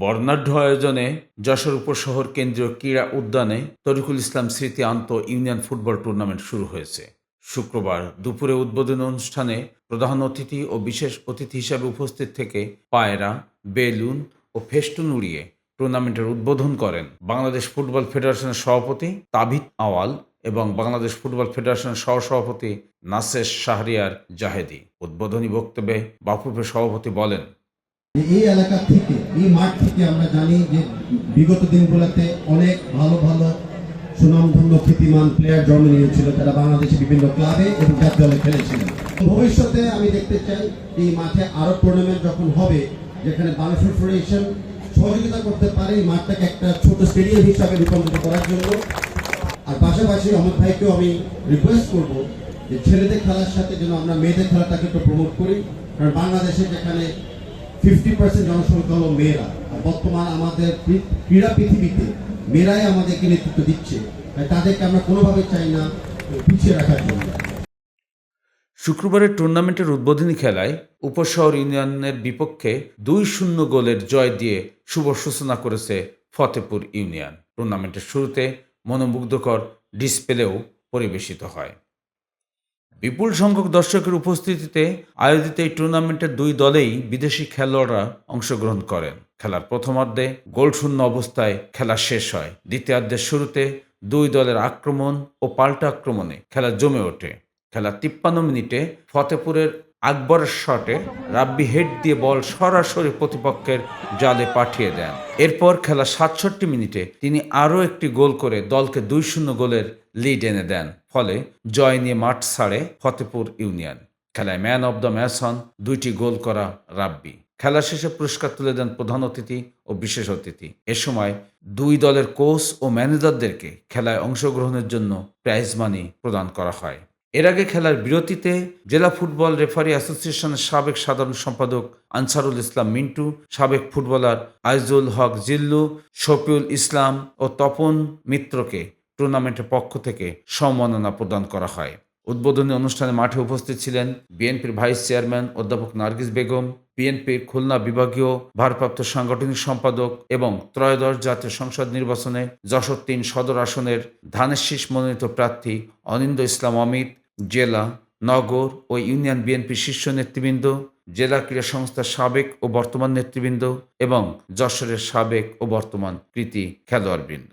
বর্ণাঢ্য আয়োজনে যশোর উপশহর কেন্দ্রীয় ক্রীড়া উদ্যানে তরিকুল ইসলাম স্মৃতি আন্ত ইউনিয়ন ফুটবল টুর্নামেন্ট শুরু হয়েছে। শুক্রবার দুপুরে উদ্বোধনী অনুষ্ঠানে প্রধান অতিথি ও বিশেষ অতিথি হিসাবে উপস্থিত থেকে পায়রা, বেলুন ও ফেস্টুন উড়িয়ে টুর্নামেন্টের উদ্বোধন করেন বাংলাদেশ ফুটবল ফেডারেশনের সভাপতি তাবিদ আওয়াল এবং বাংলাদেশ ফুটবল ফেডারেশনের সহসভাপতি নাসের শাহরিয়ার জাহেদি। উদ্বোধনী বক্তব্যে বাফুফের সভাপতি বলেন এই এলাকা থেকে, এই মাঠ থেকে আমরা জানি যে বিগত দিনগুলোতে অনেক ভালো ভালো সুনামধন্য খ্যাতিমান প্লেয়ার জন্ম নিয়েছিল। তারা বাংলাদেশে বিভিন্ন ক্লাবে এবং জাতীয় দলে খেলেছিল। ভবিষ্যতে আমি দেখতে চাই এই মাঠে আরও টুর্নামেন্ট যখন হবে, যেখানে বাংলাদেশ ফেডারেশন সহযোগিতা করতে পারে এই মাঠটাকে একটা ছোট স্টেডিয়াম হিসাবে রূপান্তরিত করার জন্য। আর পাশাপাশি অমিত ভাইকেও আমি রিকোয়েস্ট করব যে ছেলেদের খেলার সাথে যেন আমরা মেয়েদের খেলাটাকে একটু প্রমোট করি। কারণ বাংলাদেশে যেখানে ফিফটি পার্সেন্ট জনসংখ্যা হলো মেয়েরা। আর বর্তমান আমাদের ক্রীড়া পৃথিবীতে মেয়েরাই আমাদেরকে নেতৃত্ব দিচ্ছে। তাই তাদেরকে আমরা কোনোভাবে চাই না, পিছিয়ে রাখার জন্য। শুক্রবারের টুর্নামেন্টের উদ্বোধনী খেলায় উপশহর ইউনিয়নের বিপক্ষে দুই শূন্য গোলের জয় দিয়ে শুভ সূচনা করেছে ফতেপুর ইউনিয়ন। টুর্নামেন্টের শুরুতে মনোমুগ্ধকর ডিসপ্লেও পরিবেশিত হয়। বিপুল সংখ্যক দর্শকের উপস্থিতিতে আয়োজিত এই টুর্নামেন্টের দুই দলেই বিদেশি খেলোয়াড়রা অংশগ্রহণ করেন। খেলার প্রথমার্ধে গোলশূন্য অবস্থায় খেলা শেষ হয়। দ্বিতীয়ার্ধের শুরুতে দুই দলের আক্রমণ ও পাল্টা আক্রমণে খেলা জমে ওঠে। খেলা তিপ্পান্ন মিনিটে ফতেপুরের আকবরের শটে রাব্বি হেড দিয়ে বল সরাসরি প্রতিপক্ষের জালে পাঠিয়ে দেন। এরপর খেলা সাতষট্টি মিনিটে তিনি আরও একটি গোল করে দলকে দুই শূন্য গোলের লিড এনে দেন, ফলে জয় নিয়ে মাঠ ছাড়ে ফতেপুর ইউনিয়ন। খেলায় ম্যান অব দ্য ম্যাচ হন দুইটি গোল করা রাব্বি। খেলা শেষে পুরস্কার তুলে দেন প্রধান অতিথি ও বিশেষ অতিথি। এ সময় দুই দলের কোচ ও ম্যানেজারদেরকে খেলায় অংশগ্রহণের জন্য প্রাইজ মানি প্রদান করা হয়। এর আগে খেলার বিরতিতে জেলা ফুটবল রেফারি অ্যাসোসিয়েশনের সাবেক সাধারণ সম্পাদক আনসারুল ইসলাম মিন্টু, সাবেক ফুটবলার আইজুল হক জিল্লু, শফিউল ইসলাম ও তপন মিত্রকে টুর্নামেন্টের পক্ষ থেকে সম্মাননা প্রদান করা হয়। উদ্বোধনী অনুষ্ঠানে মাঠে উপস্থিত ছিলেন বিএনপির ভাইস চেয়ারম্যান অধ্যাপক নার্গিস বেগম, বিএনপির খুলনা বিভাগীয় ভারপ্রাপ্ত সাংগঠনিক সম্পাদক এবং ত্রয়োদশ জাতীয় সংসদ নির্বাচনে যশোর তিন সদর আসনের ধানের শীষ মনোনীত প্রার্থী অনিন্দ ইসলাম অমিত জেলা, নগর ও ইউনিয়ন বিএনপি শীর্ষ নেতৃবৃন্দ, জেলা ক্রীড়া সংস্থার সাবেক ও বর্তমান নেতৃবৃন্দ এবং যশোরের সাবেক ও বর্তমান কৃতি খেলোয়াড়বৃন্দ।